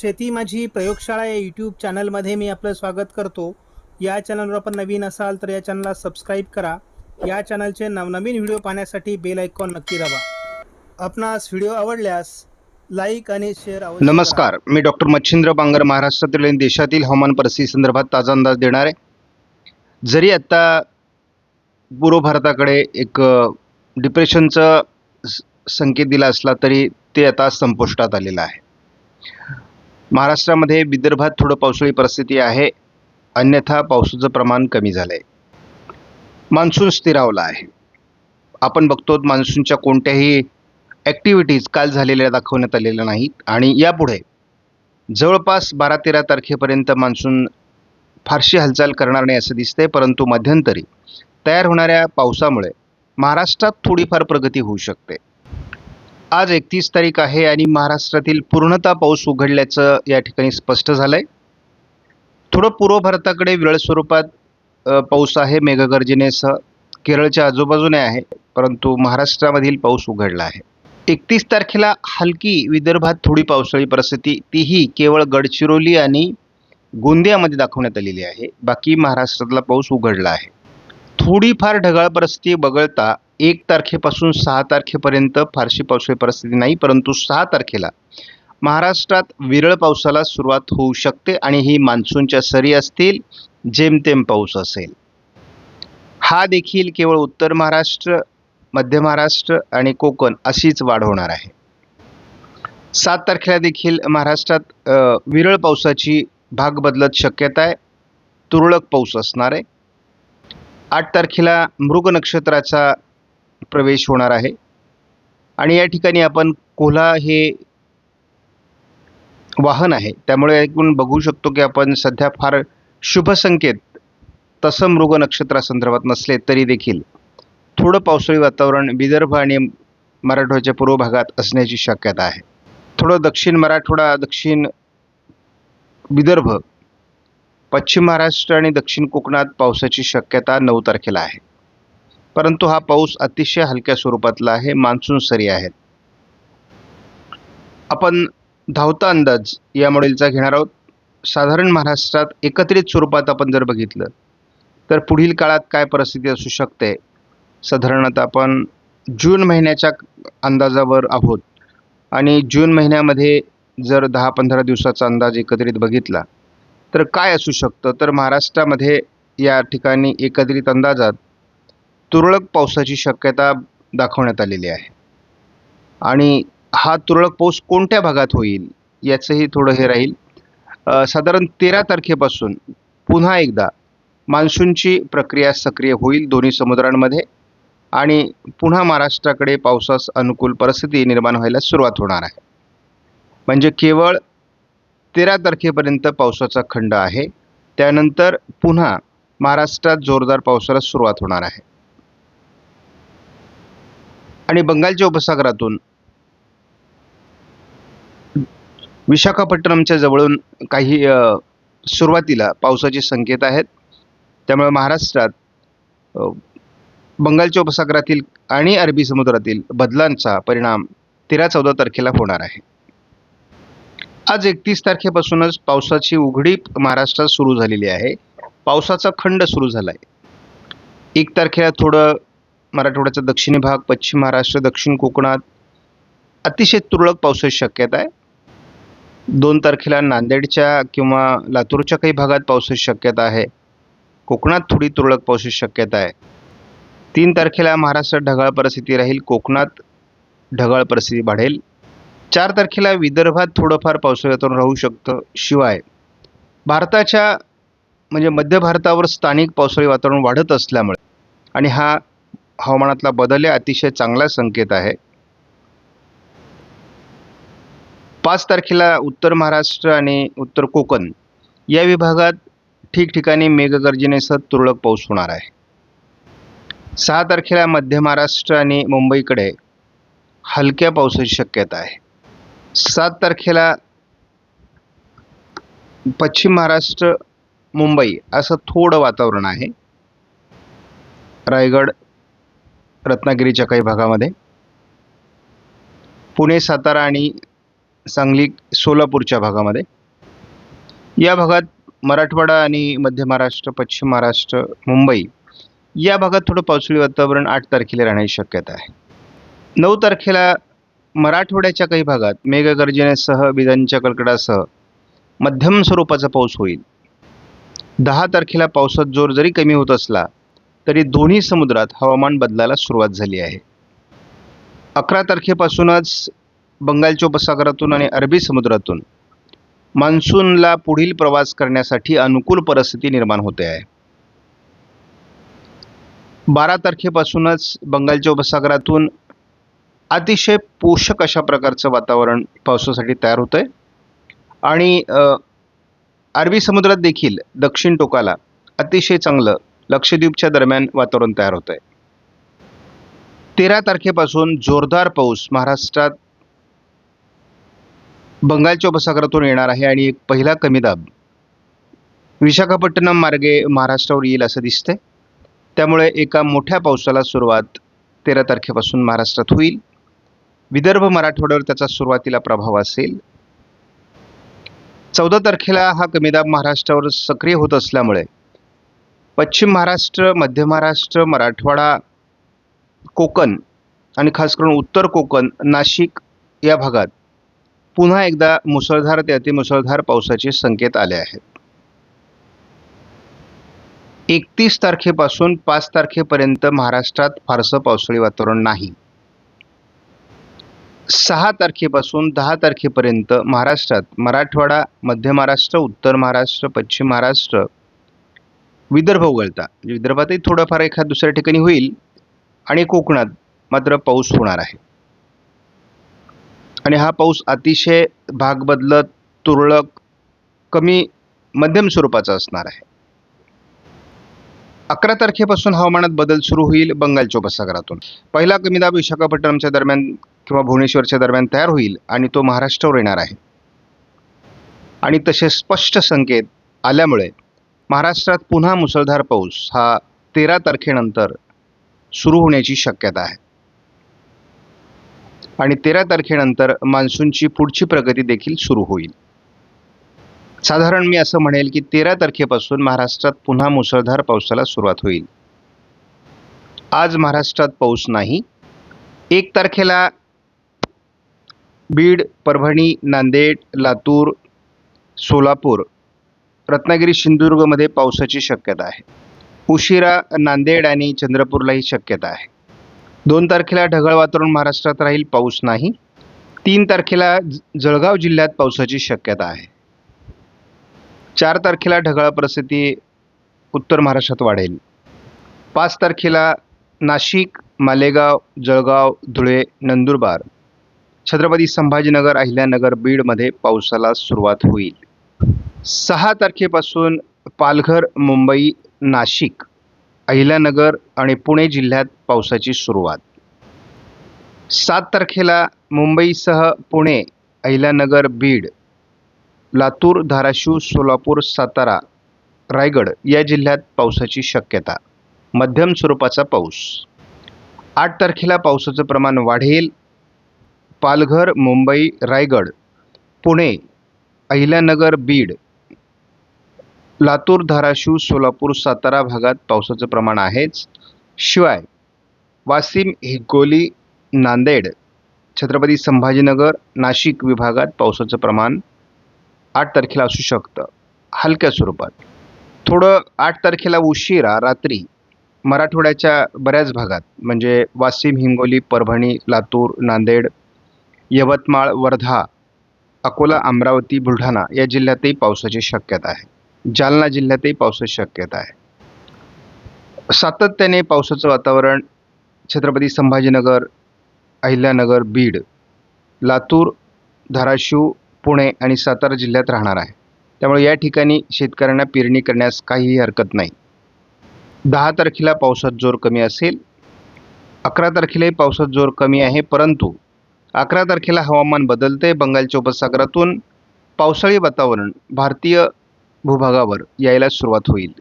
शेती माझी प्रयोगशाळा या यूट्यूब चॅनलमध्ये मी आपलं स्वागत करतो. या चॅनलवर आपण नवीन असाल तर या चॅनलला सबस्क्राईब करा. या चॅनलचे नवनवीन व्हिडिओ पाहण्यासाठी बेल आयकॉन नक्की दाबा. आपणास व्हिडिओ आवडल्यास लाईक आणि शेअर नमस्कार मी डॉक्टर मच्छिंद्र बांगर महाराष्ट्रातील आणि देशातील हवामान परिस्थिती संदर्भात ताजा अंदाज देणार. आहे जरी आत्ता पूर्व भारताकडे एक डिप्रेशनचं डिप्रेशनचा स- संकेत दिला असला तरी ते आता संपुष्टात आलेलं आहे. महाराष्ट्रामध्ये विदर्भात थोडं पावसाळी परिस्थिती आहे. अन्यथा पावसाचं प्रमाण कमी झालं आहे मान्सून स्थिरावला आहे. आपण बघतो मान्सूनच्या कोणत्याही ॲक्टिव्हिटीज काल झालेल्या दाखवण्यात आलेल्या नाहीत. आणि यापुढे जवळपास बारा तेरा तारखेपर्यंत मान्सून फारशी हालचाल करणार नाही असं दिसतंय. परंतु मध्यंतरी तयार होणाऱ्या पावसामुळे महाराष्ट्रात थोडीफार प्रगती होऊ शकते. आज एकतीस तारीख आहे आणि महाराष्ट्रातील पूर्णतः पाऊस उघडल्याचं या ठिकाणी स्पष्ट झालं आहे थोडं पूर्व भारताकडे विरळ स्वरूपात पाऊस आहे मेघगर्जनेसह केरळच्या आजूबाजूने आहे परंतु महाराष्ट्रामधील पाऊस उघडला आहे. एकतीस तारखेला हलकी विदर्भात थोडी पावसाळी परिस्थिती तीही केवळ गडचिरोली आणि गोंदियामध्ये दाखवण्यात आलेली आहे. बाकी महाराष्ट्रातला पाऊस उघडला आहे. थोडीफार ढगाळ परिस्थिती वगळता एक तारखेपासून सहा तारखेपर्यंत फारशी पावसाळी परिस्थिती नाही परंतु सहा तारखेला महाराष्ट्रात विरळ पावसाला सुरुवात होऊ शकते आणि ही मान्सूनच्या सरी असतील जेमतेम पाऊस असेल. हा देखील केवळ उत्तर महाराष्ट्र मध्य महाराष्ट्र आणि कोकण अशीच वाढ होणार आहे. सात तारखेला देखील महाराष्ट्रात विरळ पावसाची भाग बदलत शक्यता आहे. तुरळक पाऊस असणार आहे. आठ तारखेला मृग नक्षत्राचा प्रवेश होणार आहे. आणि या ठिकाणी आपण कोल्हा हे वाहन आहे. त्यामुळे ऐकून बघू शकतो की आपण सध्या फार शुभ संकेत तसं मृग नक्षत्रासंदर्भात नसले तरी देखील थोडं पावसाळी वातावरण विदर्भ आणि मराठवाड्याच्या पूर्व भागात असण्याची शक्यता आहे. थोडं दक्षिण मराठवाडा दक्षिण विदर्भ पश्चिम महाराष्ट्र आणि दक्षिण कोकणात पावसाची शक्यता नऊ तारखेला आहे. परंतु हा पाऊस अतिशय हलक्या स्वरूपातला आहे मान्सून सरी आहेत. आपण धावता अंदाज या मॉडेलचा घेणार आहोत. साधारण महाराष्ट्रात एकत्रित स्वरूपात आपण जर बघितलं तर पुढील काळात काय परिस्थिती असू शकते? साधारणतः आपण जून महिन्याच्या अंदाजावर आहोत. आणि जून महिन्यामध्ये जर दहा पंधरा दिवसाचा अंदाज एकत्रित बघितला तर काय असू शकतं? तर महाराष्ट्रामध्ये या ठिकाणी एकत्रित अंदाजात तुरळक पावसाची शक्यता दाखवण्यात आलेली आहे. आणि हा तुरळक पाऊस कोणत्या भागात होईल याचंही थोडं हे राहील. साधारण तेरा तारखेपासून पुन्हा एकदा मान्सूनची प्रक्रिया सक्रिय होईल दोन्ही समुद्रांमध्ये आणि पुन्हा महाराष्ट्राकडे पावसास अनुकूल परिस्थिती निर्माण व्हायला सुरुवात होणार आहे. म्हणजे केवळ तेरा तारखेपर्यंत पावसाचा खंड आहे. त्यानंतर पुन्हा महाराष्ट्रात जोरदार पावसाला सुरुवात होणार आहे. आणि बंगालच्या उपसागरातून विशाखापट्टणमच्या जवळून काही सुरुवातीला पावसाचे संकेत आहेत. त्यामुळे महाराष्ट्रात बंगालच्या उपसागरातील आणि अरबी समुद्रातील बदलांचा परिणाम तेरा चौदा तारखेला होणार आहे. आज एकतीस तारखेपासूनच पावसाची उघडी महाराष्ट्रात सुरू झालेली आहे. पावसाचा खंड सुरू झाला आहे एक तारखेला थोडं मराठवाड्याचा दक्षिणी भाग पश्चिम महाराष्ट्र दक्षिण कोकणात अतिशय तुरळक पावसाची शक्यता आहे. दोन तारखेला नांदेडच्या किंवा लातूरच्या काही भागात पावसाची शक्यता आहे. कोकणात थोडी तुरळक पावसाची शक्यता आहे. तीन तारखेला महाराष्ट्रात ढगाळ परिस्थिती राहील कोकणात ढगाळ परिस्थिती वाढेल. चार तारखेला विदर्भात थोडंफार पावसाळी वातावरण राहू शकतं शिवाय भारताच्या म्हणजे मध्य भारतावर स्थानिक पावसाळी वातावरण वाढत असल्यामुळे. आणि हा हवामानातला बदल हे अतिशय चांगला संकेत आहे. पाच तारखेला उत्तर महाराष्ट्र आणि उत्तर कोकण या विभागात ठिकठिकाणी मेघगर्जनेसह तुरळक पाऊस होणार आहे. सहा तारखेला मध्य महाराष्ट्र आणि मुंबईकडे हलक्या पावसाची शक्यता आहे. सात तारखेला पश्चिम महाराष्ट्र मुंबई असं थोडं वातावरण आहे. रायगड रत्नागिरीच्या काही भागामध्ये. पुणे सातारा आणि सांगली सोलापूरच्या भागामध्ये. या भागात मराठवाडा आणि मध्य महाराष्ट्र पश्चिम महाराष्ट्र मुंबई या भागात थोडं पावसाळी वातावरण आठ तारखेला राहण्याची शक्यता आहे. नऊ तारखेला मराठवाड्याच्या काही भागात मेघगर्जनेसह विजांच्या कडकडासह मध्यम स्वरूपाचा पाऊस होईल. दहा तारखेला पावसात जोर जरी कमी होत असला तरी दोन्ही समुद्रात हवामान बदलायला सुरुवात झाली आहे. अकरा तारखेपासूनच बंगालच्या उपसागरातून आणि अरबी समुद्रातून मान्सूनला पुढील प्रवास करण्यासाठी अनुकूल परिस्थिती निर्माण होते आहे. बारा तारखेपासूनच बंगालच्या उपसागरातून अतिशय पोषक अशा प्रकारचं वातावरण पावसासाठी तयार होतं आहे आणि अरबी समुद्रात देखील दक्षिण टोकाला अतिशय चांगलं लक्षद्वीपच्या दरम्यान वातावरण तयार होतं आहे तेरा तारखेपासून जोरदार पाऊस महाराष्ट्रात बंगालच्या उपसागरातून येणार आहे आणि एक पहिला कमी दाब विशाखापट्टणम मार्गे महाराष्ट्रावर येईल असं दिसतंय. त्यामुळे एका मोठ्या पावसाला सुरुवात तेरा तारखेपासून महाराष्ट्रात होईल. विदर्भ मराठवाड्यावर त्याचा सुरुवातीला प्रभाव असेल. चौदा तारखेला हा कमी दाब महाराष्ट्रावर सक्रिय होत असल्यामुळे पश्चिम महाराष्ट्र मध्य महाराष्ट्र मराठवाडा कोकण आणि खास करून उत्तर कोकण नाशिक या भागात पुन्हा एकदा मुसळधार ते अतिमुसळधार पावसाचे संकेत आले आहेत. एकतीस तारखेपासून पाच तारखेपर्यंत महाराष्ट्रात फारसं पावसाळी वातावरण नाही. सहा तारखेपासून दहा तारखेपर्यंत महाराष्ट्रात मराठवाडा मध्य महाराष्ट्र उत्तर महाराष्ट्र पश्चिम महाराष्ट्र विदर्भ वगळता म्हणजे विदर्भातही थोडंफार एखाद दुसऱ्या ठिकाणी होईल आणि कोकणात मात्र पाऊस होणार आहे. आणि हा पाऊस अतिशय भाग बदलत तुरळक कमी मध्यम स्वरूपाचा असणार आहे. अकरा तारखेपासून हवामानात बदल सुरू होईल बंगालच्या उपसागरातून पहिला कमी दाब विशाखापट्टणमच्या दरम्यान किंवा भुवनेश्वरच्या दरम्यान तयार होईल आणि तो महाराष्ट्रावर येणार आहे. आणि तसे स्पष्ट संकेत आल्यामुळे महाराष्ट्रात पुन्हा मुसळधार पाऊस हा तेरा तारखेनंतर सुरू होण्याची शक्यता आहे. आणि तेरा तारखेनंतर मान्सूनची पुढची प्रगती देखील सुरू होईल. साधारण मी असं म्हणेल की तेरा तारखेपासून महाराष्ट्रात पुन्हा मुसळधार पावसाला सुरुवात होईल. आज महाराष्ट्रात पाऊस नाही. एक तारखेला बीड परभणी नांदेड लातूर सोलापूर रत्नागिरी सिंधुदुर्गमध्ये पावसाची शक्यता आहे. उशिरा नांदेड आणि चंद्रपूरलाही शक्यता आहे. दोन तारखेला ढगाळ वातावरण महाराष्ट्रात राहील पाऊस नाही. तीन तारखेला ज- जळगाव जिल्ह्यात पावसाची शक्यता आहे. चार तारखेला ढगाळ परिस्थिती उत्तर महाराष्ट्रात वाढेल. पाच तारखेला नाशिक मालेगाव जळगाव धुळे नंदुरबार छत्रपती संभाजीनगर अहिल्यानगर बीडमध्ये पावसाला सुरुवात होईल. सहा तारखेपासून पालघर मुंबई नाशिक अहिल्यानगर आणि पुणे जिल्ह्यात पावसाची सुरुवात. सात तारखेला मुंबईसह पुणे अहिल्यानगर बीड लातूर धाराशिव सोलापूर सातारा रायगड या जिल्ह्यात पावसाची शक्यता. मध्यम स्वरूपाचा पाऊस. आठ तारखेला पावसाचं प्रमाण वाढेल. पालघर मुंबई रायगड पुणे अहिल्यानगर बीड लातूर धाराशिव सोलापूर सातारा भागात पावसाचं प्रमाण आहेच. शिवाय वाशिम हिगोली नांदेड छत्रपती संभाजीनगर नाशिक विभागात पावसाचं प्रमाण आठ तारखेला असू शकतं. हलक्या स्वरूपात. थोडं आठ तारखेला उशिरा रात्री मराठवाड्याच्या बऱ्याच भागात म्हणजे वाशिम हिंगोली परभणी लातूर नांदेड यवतमाळ वर्धा अकोला अमरावती बुलढाणा या जिल्ह्यातही पावसाची शक्यता आहे. जालना जिल्ह्यातही पावसाची शक्यता आहे. सातत्याने पावसाचं वातावरण छत्रपती संभाजीनगर अहिल्यानगर बीड लातूर धाराशिव पुणे आणि सातारा जिल्ह्यात राहणार आहे. त्यामुळे या ठिकाणी शेतकऱ्यांना पेरणी करण्यास काहीही हरकत नाही. दहा तारखेला पावसात जोर कमी असेल अकरा तारखेलाही पावसात जोर कमी आहे परंतु अकरा तारखेला हवामान बदलते बंगालच्या उपसागरातून पावसाळी वातावरण भारतीय भूभागावर यायला सुरुवात होईल.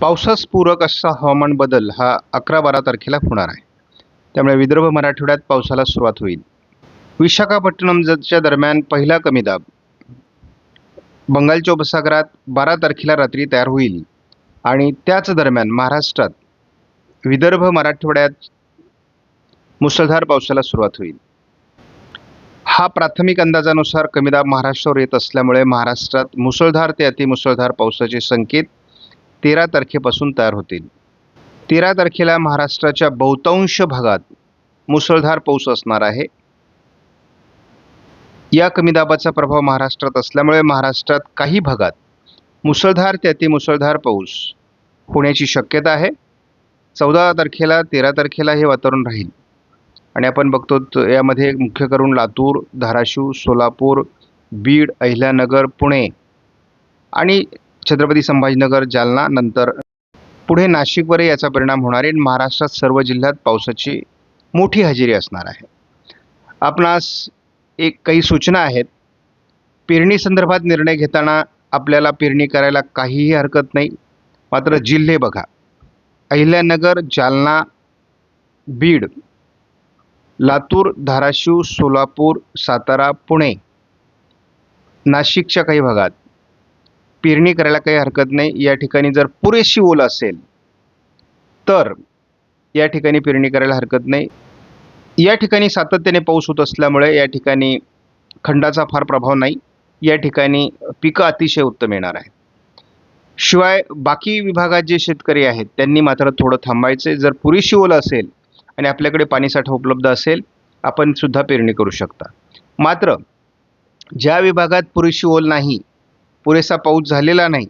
पावसास पूरक असा हवामान बदल हा अकरा बारा तारखेला होणार आहे. त्यामुळे विदर्भ मराठवाड्यात पावसाला सुरुवात होईल. विशाखापट्टणमच्या दरम्यान पहिला कमी दाब. बंगालच्या उपसागरात बारा तारखेला रात्री तयार होईल. आणि त्याच दरम्यान महाराष्ट्रात विदर्भ मराठवाड्यात मुसळधार पावसाला सुरुवात होईल. हा प्राथमिक अंदाजानुसार कमी दाब महाराष्ट्रावर येत असल्यामुळे महाराष्ट्रात मुसळधार ते अतिमुसळधार पावसाचे संकेत तेरा तारखेपासून तयार होतील. तेरा तारखेला महाराष्ट्राच्या बहुतांश भागात मुसळधार पाऊस असणार आहे. या कमी दाबाचा प्रभाव महाराष्ट्रात असल्यामुळे महाराष्ट्रात काही भागात मुसळधार ते अतिमुसळधार पाऊस होण्याची शक्यता आहे. चौदा तारखेला तेरा तारखेला हे वातावरण राहील. आणि आपण बघतो यामध्ये मुख्य करून लातूर धाराशिव सोलापूर बीड अहिल्यानगर पुणे आणि छत्रपती संभाजीनगर जालना नंतर पुढे नाशिकवरही याचा परिणाम होणार आहे. महाराष्ट्रात सर्व जिल्ह्यात पावसाची मोठी हजेरी असणार आहे. आपणास एक काही सूचना आहेत. पेरणी संदर्भात निर्णय घेताना आपल्याला पेरणी करायला काहीही हरकत नाही. मात्र जिल्हे बघा. अहिल्यानगर जालना बीड लातूर धाराशिव सोलापूर सातारा पुणे. नाशिकच्या काही भागात. पेरणी करायला काही हरकत नाही. या ठिकाणी जर पुरेशी ओल असेल तर या ठिकाणी पेरणी करायला हरकत नाही. या ठिकाणी सातत्याने पाऊस होत असल्यामुळे या ठिकाणी खंडाचा फार प्रभाव नाही. या ठिकाणी पिकं अतिशय उत्तम येणार आहेत. शिवाय बाकी विभागात जे शेतकरी आहेत त्यांनी मात्र थोडं थांबायचे जर पुरेशी ओल असेल आणि आपल्याकडे पाणीसाठा उपलब्ध असेल आपण सुद्धा पेरणी करू शकता. मात्र ज्या विभागात पुरेशी ओल नाही पुरेसा पाऊस झालेला नाही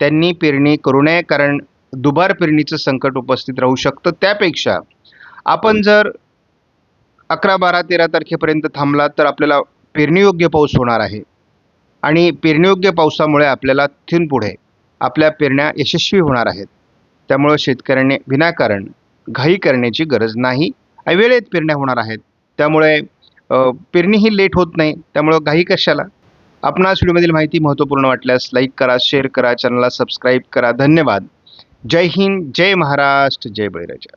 त्यांनी पेरणी करू नये कारण दुबार पेरणीचं संकट उपस्थित राहू शकतं. त्यापेक्षा आपण जर अकरा बारा तेरा तारखेपर्यंत थांबला तर आपल्याला पेरणीयोग्य पाऊस होणार आहे. आणि पेरणीयोग्य पावसामुळे आपल्याला तिथून पुढे आपल्या पेरण्या यशस्वी होणार आहेत. त्यामुळं शेतकऱ्यांनी विनाकारण घाई करण्याची गरज नाही. वेळेत पेरण्या होणार आहेत. त्यामुळे पेरणीही लेट होत नाही. त्यामुळं घाई कशाला? आपणास व्हिडिओमधील माहिती महत्त्वपूर्ण वाटल्यास लाईक करा शेअर करा चॅनलला सबस्क्राईब करा. धन्यवाद. जय हिंद जय महाराष्ट्र जय बळीराजा.